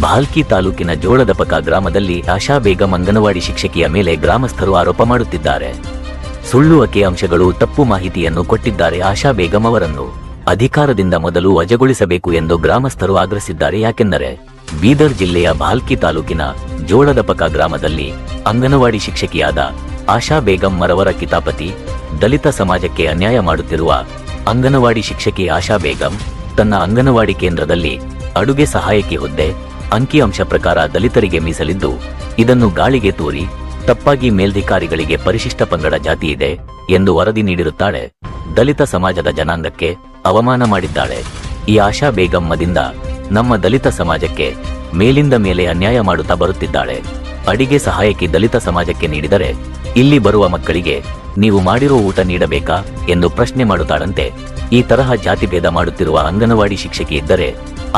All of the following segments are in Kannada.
ಭಾಲ್ಕಿ ತಾಲೂಕಿನ ಜೋಳದಪಕ ಗ್ರಾಮದಲ್ಲಿ ಆಶಾ ಬೇಗಂ ಅಂಗನವಾಡಿ ಶಿಕ್ಷಕಿಯ ಮೇಲೆ ಗ್ರಾಮಸ್ಥರು ಆರೋಪ ಮಾಡುತ್ತಿದ್ದಾರೆ. ಸುಳ್ಳು ಅಂಶಗಳು, ತಪ್ಪು ಮಾಹಿತಿಯನ್ನು ಕೊಟ್ಟಿದ್ದಾರೆ ಆಶಾ ಬೇಗಂ ಅವರನ್ನು. ಅಧಿಕಾರದಿಂದ ಮೊದಲು ವಜಗೊಳಿಸಬೇಕು ಎಂದು ಗ್ರಾಮಸ್ಥರು ಆಗ್ರಹಿಸಿದ್ದಾರೆ. ಯಾಕೆಂದರೆ ಬೀದರ್ ಜಿಲ್ಲೆಯ ಭಾಲ್ಕಿ ತಾಲೂಕಿನ ಜೋಳದಪಕ ಗ್ರಾಮದಲ್ಲಿ ಅಂಗನವಾಡಿ ಶಿಕ್ಷಕಿಯಾದ ಆಶಾ ಬೇಗಂ ಮರವರ ಕಿತಾಪತಿ, ದಲಿತ ಸಮಾಜಕ್ಕೆ ಅನ್ಯಾಯ ಮಾಡುತ್ತಿರುವ ಅಂಗನವಾಡಿ ಶಿಕ್ಷಕಿ ಆಶಾ ಬೇಗಂ ತನ್ನ ಅಂಗನವಾಡಿ ಕೇಂದ್ರದಲ್ಲಿ ಅಡುಗೆ ಸಹಾಯಕಿ ಹುದ್ದೆ ಅಂಕಿಅಂಶ ಪ್ರಕಾರ ದಲಿತರಿಗೆ ಮೀಸಲಿದ್ದು, ಇದನ್ನು ಗಾಳಿಗೆ ತೂರಿ ತಪ್ಪಾಗಿ ಮೇಲ್ಧಿಕಾರಿಗಳಿಗೆ ಪರಿಶಿಷ್ಟ ಪಂಗಡ ಜಾತಿ ಇದೆ ಎಂದು ವರದಿ ನೀಡಿರುತ್ತಾಳೆ. ದಲಿತ ಸಮಾಜದ ಜನಾಂಗಕ್ಕೆ ಅವಮಾನ ಮಾಡಿದ್ದಾಳೆ. ಈ ಆಶಾ ಬೇಗಮ್ಮದಿಂದ ನಮ್ಮ ದಲಿತ ಸಮಾಜಕ್ಕೆ ಮೇಲಿಂದ ಮೇಲೆ ಅನ್ಯಾಯ ಮಾಡುತ್ತಾ ಬರುತ್ತಿದ್ದಾಳೆ. ಅಡಿಗೆ ಸಹಾಯಕ್ಕೆ ದಲಿತ ಸಮಾಜಕ್ಕೆ ನೀಡಿದರೆ ಇಲ್ಲಿ ಬರುವ ಮಕ್ಕಳಿಗೆ ನೀವು ಮಾಡಿರೋ ಊಟ ನೀಡಬೇಕಾ ಎಂದು ಪ್ರಶ್ನೆ ಮಾಡುತ್ತಾಳಂತೆ. ಈ ತರಹ ಜಾತಿಭೇದ ಮಾಡುತ್ತಿರುವ ಅಂಗನವಾಡಿ ಶಿಕ್ಷಕಿ ಇದ್ದರೆ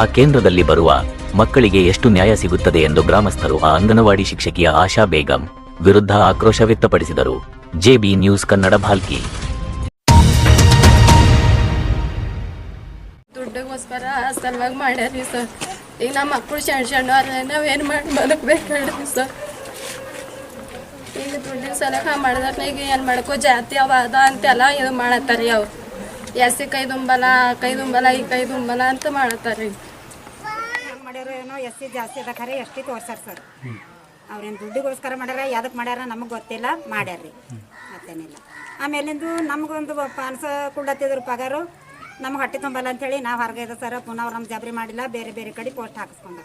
ಆ ಕೇಂದ್ರದಲ್ಲಿ ಬರುವ ಮಕ್ಕಳಿಗೆ ಎಷ್ಟು ನ್ಯಾಯ ಸಿಗುತ್ತದೆ ಎಂದು ಗ್ರಾಮಸ್ಥರು ಆ ಅಂಗನವಾಡಿ ಶಿಕ್ಷಕಿಯ ಆಶಾ ಬೇಗಂ ವಿರುದ್ಧ ಆಕ್ರೋಶ ವ್ಯಕ್ತಪಡಿಸಿದರು. JB news Kannada Bhalki. ಈಗ ನಮ್ಮ ಮಕ್ಕಳು ಸಣ್ಣ ಸಣ್ಣ ನಾವೇನು ಮಾಡಿ ಬದುಕ್ಬೇಕು ಸರ್. ಈಗ ದುಡ್ಡಿನ ಸಲಕ ಮಾಡಿದ್ರೆ ಈಗ ಏನು ಮಾಡ್ಕೋ, ಜಾತಿ ಅವ, ಅದ ಅಂತೆಲ್ಲ ಇದು ಮಾಡತ್ತಾರೀ ಅವ್ರು. ಎಸ್ ಸಿ ಕೈ ದುಂಬಲ ಕೈ ದುಂಬಲ, ಈ ಕೈ ದುಂಬಲ ಅಂತ ಮಾಡತ್ತಾರೀ ಮಾಡ್ಯಾರೋ ಏನೋ ಎಸ್ಸಿ ಜಾಸ್ತಿ ಅದ ಖರೆ, ಎಷ್ಟಿ ತೋರ್ಸಾರ ಸರ್. ಅವ್ರೇನು ದುಡ್ಡಿಗೋಸ್ಕರ ಮಾಡ್ಯಾರ ಯಾವ್ದಕ್ಕೆ ಮಾಡ್ಯಾರ ನಮಗೆ ಗೊತ್ತಿಲ್ಲ, ಮಾಡ್ಯಾರ್ರಿ. ಮತ್ತೇನಿಲ್ಲ. ಆಮೇಲಿಂದು ನಮಗೊಂದು ಪಾನ್ಸ ಕುಳ್ಳತ್ತಿದ್ರು ಪಗಾರು. ನಮ್ಗೆ ಹಟ್ಟಿ ತುಂಬಲ್ಲ ಅಂತೇಳಿ ನಾವು ಹೊರಗೆ ಸರ್, ಪುನಃ ಅವ್ರು ನಮ್ಮ ಜಬರಿ ಮಾಡಿಲ್ಲ, ಬೇರೆ ಬೇರೆ ಕಡೆ ಪೋಸ್ಟ್ ಹಾಕಿಸ್ಕೊಂಡ್ರು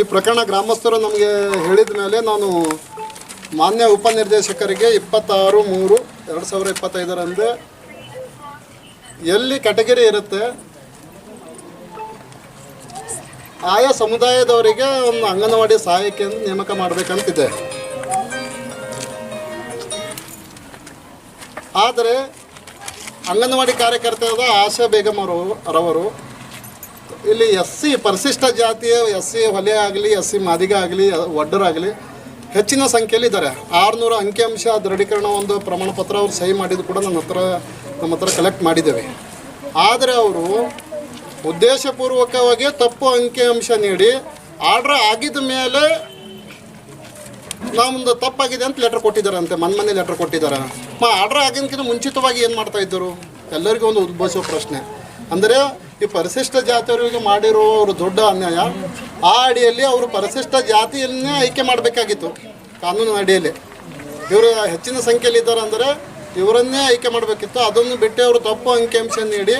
ಈ ಪ್ರಕರಣ ಗ್ರಾಮಸ್ಥರು ನಮಗೆ ಹೇಳಿದ ಮೇಲೆ ನಾನು ಮಾನ್ಯ ಉಪನಿರ್ದೇಶಕರಿಗೆ ಇಪ್ಪತ್ತಾರು ಮೂರು ಎರಡು ಸಾವಿರ ಇಪ್ಪತ್ತೈದರಂದು ಎಲ್ಲಿ ಕೆಟಗರಿ ಇರುತ್ತೆ, ಆಯಾ ಸಮುದಾಯದವರಿಗೆ ಒಂದು ಅಂಗನವಾಡಿ ಸಹಾಯಕಿಯನ್ನು ನೇಮಕ ಮಾಡಬೇಕಂತಿದೆ. ಆದರೆ ಅಂಗನವಾಡಿ ಕಾರ್ಯಕರ್ತೆಯಾದ ಆಶಾ ಬೇಗಮ್ ಅವರು, ರವರು, ಇಲ್ಲಿ ಎಸ್ ಸಿ ಪರಿಶಿಷ್ಟ ಜಾತಿಯ, ಎಸ್ ಸಿ ಹೊಲೆ ಆಗಲಿ, ಎಸ್ ಸಿ ಮಾದಿಗ ಆಗಲಿ ಒಡ್ಡರಾಗಲಿ ಹೆಚ್ಚಿನ ಸಂಖ್ಯೆಯಲ್ಲಿ ಇದ್ದಾರೆ. ಆರುನೂರು ಅಂಕಿಅಂಶ ದೃಢೀಕರಣ ಒಂದು ಪ್ರಮಾಣ ಪತ್ರ ಅವ್ರು ಸಹಿ ಮಾಡಿದ್ದು ಕೂಡ ನನ್ನ ಹತ್ರ, ನಮ್ಮ ಹತ್ರ ಕಲೆಕ್ಟ್ ಮಾಡಿದ್ದೇವೆ. ಆದರೆ ಅವರು ಉದ್ದೇಶಪೂರ್ವಕವಾಗಿ ತಪ್ಪು ಅಂಕಿಅಂಶ ನೀಡಿ ಆರ್ಡ್ರ್ ಆಗಿದ ಮೇಲೆ ನಾವೊಂದು ತಪ್ಪಾಗಿದೆ ಅಂತ ಲೆಟರ್ ಕೊಟ್ಟಿದ್ದಾರೆ ಅಂತೆ ಲೆಟ್ರ್ ಮನೆ ಲೆಟರ್ ಕೊಟ್ಟಿದ್ದಾರೆ. ಮಾ, ಆರ್ಡರ್ ಮುಂಚಿತವಾಗಿ ಏನು ಮಾಡ್ತಾ ಇದ್ದರು? ಎಲ್ಲರಿಗೂ ಒಂದು ಉದ್ಭವಿಸುವ ಪ್ರಶ್ನೆ. ಅಂದರೆ, ಈ ಪರಿಶಿಷ್ಟ ಜಾತಿಯವರಿಗೆ ಮಾಡಿರೋ ಅವರು ದೊಡ್ಡ ಅನ್ಯಾಯ. ಆ ಅಡಿಯಲ್ಲಿ ಅವರು ಪರಿಶಿಷ್ಟ ಜಾತಿಯನ್ನೇ ಆಯ್ಕೆ ಮಾಡಬೇಕಾಗಿತ್ತು, ಕಾನೂನಿನ ಅಡಿಯಲ್ಲಿ. ಇವರು ಹೆಚ್ಚಿನ ಸಂಖ್ಯೆಯಲ್ಲಿ ಇದ್ದಾರೆ ಅಂದರೆ, ಇವರನ್ನೇ ಆಯ್ಕೆ ಮಾಡಬೇಕಿತ್ತು. ಅದನ್ನು ಬಿಟ್ಟು ಅವರು ತಪ್ಪು ಅಂಕಿಅಂಶ ನೀಡಿ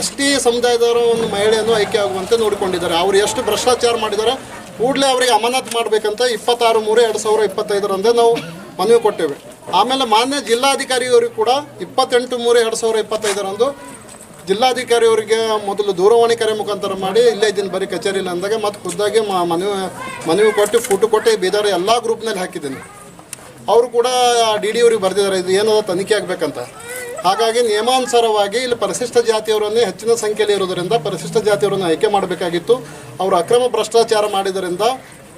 ಎಷ್ಟೇ ಸಮುದಾಯದವರ ಒಂದು ಮಹಿಳೆಯನ್ನು ಆಯ್ಕೆ ಆಗುವಂತೆ ನೋಡಿಕೊಂಡಿದ್ದಾರೆ. ಅವರು ಎಷ್ಟು ಭ್ರಷ್ಟಾಚಾರ ಮಾಡಿದ್ದಾರೆ ಕೂಡಲೇ ಅವರಿಗೆ ಅಮಾನತ್ ಮಾಡಬೇಕಂತ ಇಪ್ಪತ್ತಾರು ಮೂರು ಎರಡು ಸಾವಿರ ಇಪ್ಪತ್ತೈದರಂದೇ ನಾವು ಮನವಿ ಕೊಟ್ಟೇವೆ. ಆಮೇಲೆ ಮಾನ್ಯ ಜಿಲ್ಲಾಧಿಕಾರಿಯವರಿಗೆ ಕೂಡ ಇಪ್ಪತ್ತೆಂಟು ಮೂರು ಎರಡು ಸಾವಿರ ಇಪ್ಪತ್ತೈದರಂದು ಜಿಲ್ಲಾಧಿಕಾರಿಯವರಿಗೆ ಮೊದಲು ದೂರವಾಣಿ ಕರೆ ಮುಖಾಂತರ ಮಾಡಿ, ಇಲ್ಲೇ ಇದ್ದೀನಿ ಬರೀ ಕಚೇರಿಲಿ ಅಂದಾಗ ಮತ್ತು ಖುದ್ದಾಗಿ ಮನವಿ ಮನವಿ ಕೊಟ್ಟು ಫೋಟೋ ಕೊಟ್ಟು ಬೀದರ್ ಎಲ್ಲ ಗ್ರೂಪ್ನಲ್ಲಿ ಹಾಕಿದ್ದೀನಿ. ಅವರು ಕೂಡ ಡಿ ಡಿ ಅವ್ರಿಗೆ ಬರೆದಿದ್ದಾರೆ, ಇದು ಏನದ ತನಿಖೆ ಆಗಬೇಕಂತ. ಹಾಗಾಗಿ ನಿಯಮಾನುಸಾರವಾಗಿ ಇಲ್ಲಿ ಪರಿಶಿಷ್ಟ ಜಾತಿಯವರನ್ನೇ ಹೆಚ್ಚಿನ ಸಂಖ್ಯೆಯಲ್ಲಿ ಇರೋದರಿಂದ ಪರಿಶಿಷ್ಟ ಜಾತಿಯವರನ್ನು ಆಯ್ಕೆ ಮಾಡಬೇಕಾಗಿತ್ತು. ಅವರು ಅಕ್ರಮ ಭ್ರಷ್ಟಾಚಾರ ಮಾಡಿದ್ದರಿಂದ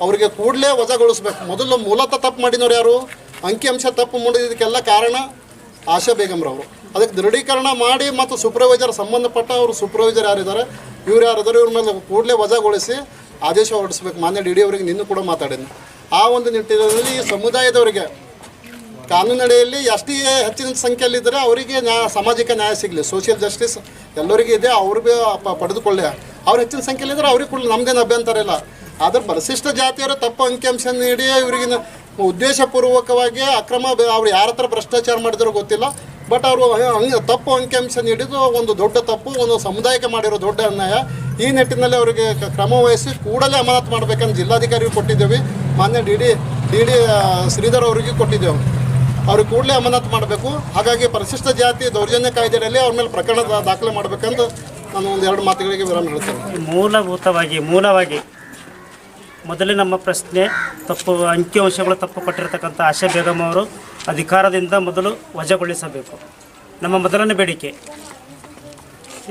ಅವರಿಗೆ ಕೂಡಲೇ ವಜಾಗೊಳಿಸ್ಬೇಕು. ಮೊದಲು ಮೂಲತಃ ತಪ್ಪು ಮಾಡಿದವರು ಯಾರು? ಅಂಕಿಅಂಶ ತಪ್ಪು ಮಾಡಿದ್ದಕ್ಕೆಲ್ಲ ಕಾರಣ ಆಶಾ ಬೇಗಮ್ರವರು ಅದಕ್ಕೆ ದೃಢೀಕರಣ ಮಾಡಿ ಮತ್ತು ಸೂಪರ್ವೈಸರ್ ಸಂಬಂಧಪಟ್ಟ ಅವರು ಸೂಪರ್ವೈಸರ್ ಯಾರಿದ್ದಾರೆ, ಇವ್ರು ಯಾರಿದ್ದಾರೆ ಇವ್ರ ಮೇಲೆ ಕೂಡಲೇ ವಜಾಗೊಳಿಸಿ ಆದೇಶ ಹೊರಡಿಸ್ಬೇಕು. ಮಾನ್ಯ ಡಿ ಡಿ ಅವರಿಗೆ ನಿನ್ನೂ ಕೂಡ ಮಾತಾಡಿದ್ದೆ ಆ ಒಂದು ನಿಟ್ಟಿನಲ್ಲಿ ಸಮುದಾಯದವರಿಗೆ ಕಾನೂನಡಿಯಲ್ಲಿ ಎಷ್ಟು ಹೆಚ್ಚಿನ ಸಂಖ್ಯೆಯಲ್ಲಿದ್ದರೆ ಅವರಿಗೆ ನ್ಯಾಯ ಸಾಮಾಜಿಕ ನ್ಯಾಯ ಸಿಗಲಿ ಸೋಷಿಯಲ್ ಜಸ್ಟಿಸ್ ಎಲ್ಲರಿಗೂ ಇದೆ ಅವ್ರಿಗೆ ಪ- ಪಡೆದುಕೊಳ್ಳಿ. ಅವ್ರು ಹೆಚ್ಚಿನ ಸಂಖ್ಯೆಯಲ್ಲಿದ್ದರೆ ಅವ್ರಿಗೆ ಕೂಡ ನಮ್ದೇನು ಅಭ್ಯಂತರ ಇಲ್ಲ. ಆದರೆ ಪರಿಶಿಷ್ಟ ಜಾತಿಯವರು ತಪ್ಪು ಅಂಕಿಅಂಶ ನೀಡಿ ಇವರಿಗೆ ಉದ್ದೇಶಪೂರ್ವಕವಾಗಿ ಅಕ್ರಮ ಅವ್ರು ಯಾರ ಹತ್ರ ಭ್ರಷ್ಟಾಚಾರ ಮಾಡಿದ್ರು ಗೊತ್ತಿಲ್ಲ, ಬಟ್ ಅವರು ತಪ್ಪು ಅಂಕಿಅಂಶ ನೀಡಿದ್ದು ಒಂದು ದೊಡ್ಡ ತಪ್ಪು, ಒಂದು ಸಮುದಾಯಕ್ಕೆ ಮಾಡಿರೋ ದೊಡ್ಡ ಅನ್ಯಾಯ. ಈ ನಿಟ್ಟಿನಲ್ಲಿ ಅವರಿಗೆ ಕ್ರಮ ವಹಿಸಿ ಕೂಡಲೇ ಅಮಾನತ್ ಮಾಡಬೇಕಂತ ಜಿಲ್ಲಾಧಿಕಾರಿಗೆ ಕೊಟ್ಟಿದ್ದೇವೆ. ಮಾನ್ಯ D D D D Sridhar ಅವರಿಗೆ ಕೊಟ್ಟಿದ್ದೇವೆ ಅವ್ರಿಗೆ ಕೂಡಲೇ ಅಮಾನತು ಮಾಡಬೇಕು. ಹಾಗಾಗಿ ಪರಿಶಿಷ್ಟ ಜಾತಿ ದೌರ್ಜನ್ಯ ಕಾಯ್ದೆಯಲ್ಲಿ ಅವ್ರ ಮೇಲೆ ಪ್ರಕರಣ ದಾಖಲೆ ಮಾಡಬೇಕಂತ ನಾನು ಒಂದು ಎರಡು ಮಾತುಗಳಿಗೆ ವಿರಾಮ ಹೇಳ್ತೇನೆ. ಮೂಲಭೂತವಾಗಿ, ಮೂಲವಾಗಿ ಮೊದಲೇ ನಮ್ಮ ಪ್ರಶ್ನೆ ತಪ್ಪು ಅಂಕಿಅಂಶಗಳು ತಪ್ಪು ಕೊಟ್ಟಿರತಕ್ಕಂಥ ಆಶಾ ಬೇಗಂ ಅವರು ಅಧಿಕಾರದಿಂದ ಮೊದಲು ವಜಾಗೊಳಿಸಬೇಕು. ನಮ್ಮ ಮೊದಲನೇ ಬೇಡಿಕೆ.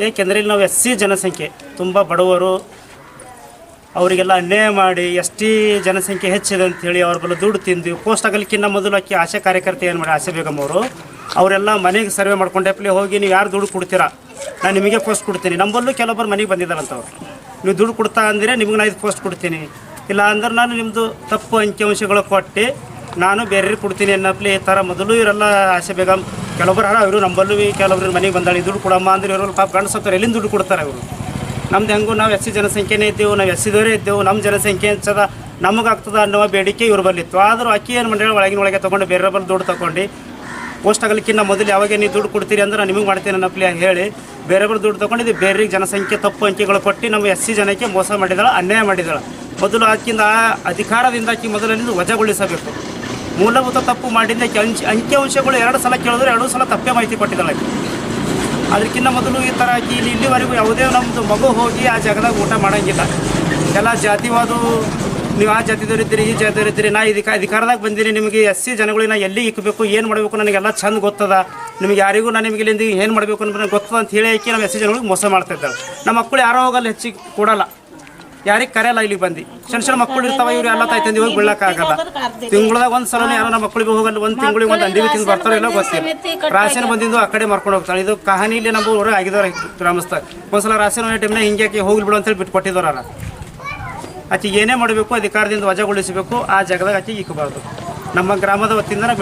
ಏಕೆಂದರೆ ಇಲ್ಲಿ ನಾವು ಎಸ್ ಸಿ ಜನಸಂಖ್ಯೆ, ತುಂಬ ಬಡವರು, ಅವರಿಗೆಲ್ಲ ಅನ್ಯಾಯ ಮಾಡಿ ಎಸ್ ಟಿ ಜನಸಂಖ್ಯೆ ಹೆಚ್ಚಿದೆ ಅಂತೇಳಿ ಅವ್ರ ಬಲ್ಲ ದುಡ್ಡು ತಿಂದು ಪೋಸ್ಟ್ ಆಗಲಿಕ್ಕಿಂತ ಮೊದಲು ಹಾಕಿ ಆಶಾ ಕಾರ್ಯಕರ್ತೆ ಏನು ಮಾಡಿ ಆಶಾ ಬೇಗಮ್ ಅವರು. ಅವರೆಲ್ಲ ಮನೆಗೆ ಸರ್ವೆ ಮಾಡ್ಕೊಂಡೆಪ್ಲೆ ಹೋಗಿ ನೀವು ಯಾರು ದುಡ್ಡು ಕೊಡ್ತೀರಾ? ನಾನು ನಿಮಗೆ ಪೋಸ್ಟ್ ಕೊಡ್ತೀನಿ. ನಮ್ಮಲ್ಲೂ ಕೆಲವೊಬ್ಬರು ಮನೆಗೆ ಬಂದಿದ್ದಾರಂತವ್ರು. ನೀವು ದುಡ್ಡು ಕೊಡ್ತಾ ಅಂದರೆ ನಿಮಗೆ ನಾನು ಇದು ಪೋಸ್ಟ್ ಕೊಡ್ತೀನಿ. ಇಲ್ಲ ಅಂದ್ರೆ ನಾನು ನಿಮ್ಮದು ತಪ್ಪು ಅಂಕಿಅಂಶಗಳು ಕೊಟ್ಟು ನಾನು ಬೇರೆ ಕೊಡ್ತೀನಿ ಅನ್ನಪ್ಲಿ ಈ ಥರ ಮೊದಲು ಇವರೆಲ್ಲ ಆಸೆ ಬೇಗ ಕೆಲವೊಬ್ಬರು ಹರ ಇವರು ನಂಬಲ್ಲೂ ಕೆಲವೊಬ್ರು ಮನೆಗೆ ಬಂದಾಳಿ, ದುಡ್ಡು ಕೊಡಮ್ಮ ಅಂದ್ರೆ ಇವರು ಪಾಪ ಗಂಡು ಸತ್ತವ್ರು, ಎಲ್ಲಿಂದ ದುಡ್ಡು ಕೊಡ್ತಾರೆ ಅವರು ನಮ್ದು ಹೆಂಗೂ ನಾವು ಎಸ್ ಸಿ ಜನಸಂಖ್ಯೆನೇ ಇದ್ದೆವು, ನಾವು ಎಸ್ ಸಿದವರೇ ಇದ್ದೆವು ನಮ್ಮ ಜನಸಂಖ್ಯೆ ಹೆಚ್ಚದ ನಮಗಾಗ್ತದ ಅನ್ನುವ ಬೇಡಿಕೆ ಇವ್ರು ಬರ್ಲಿತ್ತು ಆದರೂ ಅಕ್ಕಿ ಏನು ಮಂಡಳಿ ಒಳಗಿನ ಒಳಗೆ ತೊಗೊಂಡು ಬೇರೆ ಬಂದು ದುಡ್ಡು ತೊಗೊಂಡು ಪೋಸ್ಟ್ ಆಗಲಿಕ್ಕಿಂತ ಮೊದಲು ಯಾವಾಗ ನೀವು ದುಡ್ಡು ಕೊಡ್ತೀರಿ ಅಂದ್ರೆ ನಾನು ನಿಮಗೆ ಮಾಡ್ತೀನಿ ಅನ್ನಪ್ಲಿ ಹೇಳಿ ಬೇರೆ ದುಡ್ಡು ತೊಗೊಂಡಿದ್ದು ಬೇರೆ ಜನಸಂಖ್ಯೆ ತಪ್ಪು ಅಂಕಿಗಳು ಕೊಟ್ಟು ನಮ್ಮ ಎಸ್ ಸಿ ಜನಕ್ಕೆ ಮೋಸ ಮಾಡಿದಾಳೆ, ಅನ್ಯಾಯ ಮಾಡಿದಾಳೆ. ಮೊದಲು ಆಕಿಂದ ಅಧಿಕಾರದಿಂದ ಆಕಿ ಮೊದಲಲ್ಲಿ ವಜಾಗೊಳಿಸಬೇಕು. ಮೂಲಭೂತ ತಪ್ಪು ಮಾಡಿದ್ದೆ ಅಂಚೆ ಅಂಕಿ ಅಂಕಿಅಂಶಗಳು ಎರಡು ಸಲ ಕೇಳಿದ್ರೆ, ಎರಡು ಸಲ ತಪ್ಪೇ ಮಾಹಿತಿ ಕೊಟ್ಟಿದ್ದಾಳೆ ಆಕಿ. ಅದಕ್ಕಿಂತ ಮೊದಲು ಈ ಥರ ಆಕಿ ಇಲ್ಲಿ ಇಲ್ಲಿವರೆಗೂ ಯಾವುದೇ ನಮ್ಮದು ಮಗು ಹೋಗಿ ಆ ಜಾಗದಾಗ ಊಟ ಮಾಡೋಂಗಿಲ್ಲ. ಎಲ್ಲ ಜಾತಿವಾದು, ನೀವು ಆ ಜಾತಿದವರಿದ್ದೀರಿ ಈ ಜಾತಿದವರಿದ್ದೀರಿ ನಾ ಇದಕ್ಕೆ ಅಧಿಕಾರದಾಗ ಬಂದಿರಿ ನಿಮಗೆ ಎಸ್ ಸಿ ಜನಗಳಿಗೆ ನಾ ಎಲ್ಲಿ ಇಕ್ಕಬೇಕು ಏನು ಮಾಡಬೇಕು ನನಗೆಲ್ಲ ಚಂದ ಗೊತ್ತದ. ನಿಮಗೆ ಯಾರಿಗೂ ನಾನು ನಿಮಗೆ ಇಲ್ಲಿಂದ ಏನು ಮಾಡಬೇಕು ನನಗೆ ಗೊತ್ತದ ಅಂತ ಹೇಳಿ ಆಕಿ ನಮ್ಮ ಎಸ್ ಸಿ ಜನಗಳಿಗೆ ಮೋಸ ಮಾಡ್ತಾ ಇದ್ದಾರೆ ನಮ್ಮ ಮಕ್ಕಳು ಯಾರೋ ಹೋಗಲ್ಲ, ಹೆಚ್ಚಿಗೆ ಕೊಡಲ್ಲ. ಯಾರಿಗೆ ಕರೆಯಲ್ಲ ಇಲ್ಲಿ ಬಂದು? ಸಣ್ಣ ಸಣ್ಣ ಮಕ್ಕಳು ಇರ್ತಾವ, ಇವ್ರು ಎಲ್ಲ ತಾಯಿ ತಂದೆ ಹೋಗಿ ಬಿಡ್ಲಕ್ಕಾಗಲ್ಲ ತಿಂಗಳದಾಗ ಒಂದು ಸಲ ಯಾರೋ ಮಕ್ಕಳಿಗೆ ಹೋಗಲ್ಲ ಒಂದು ತಿಂಗಳಿಗೆ ಒಂದು ಅಂದಿವಿ ತಿಂದು ಬರ್ತಾರೋ ಇಲ್ಲ ಗೊತ್ತಿಲ್ಲ. ರಾಶನ್ ಬಂದಿದ್ದು ಆ ಕಡೆ ಮಾರ್ಕೊಂಡು ಹೋಗ್ತಾರೆ ಇದು ಕಹಾನಿ ಇಲ್ಲಿ ನಮ್ಮ ಊರು ಆಗಿದ್ದಾರೆ ಗ್ರಾಮಸ್ಥ. ಒಂದ್ಸಲ ರಾಶನ್ ಟೈಮ್ನ ಹಿಂಗೆ ಹೋಗ್ಲಿ ಬಿಡು ಅಂತೇಳಿ ಬಿಟ್ಟು ಕೊಟ್ಟಿದ್ದಾರ ಆಕೆ ಏನೇ ಮಾಡಬೇಕು, ಅಧಿಕಾರದಿಂದ ವಜಾಗೊಳಿಸಬೇಕು, ಆ ಜಾಗದಾಗ ಆಕೆ ಇಕ್ಕಬಾರ್ದು ನಮ್ಮ ಗ್ರಾಮದ ವತಿಯಿಂದ ನಾವು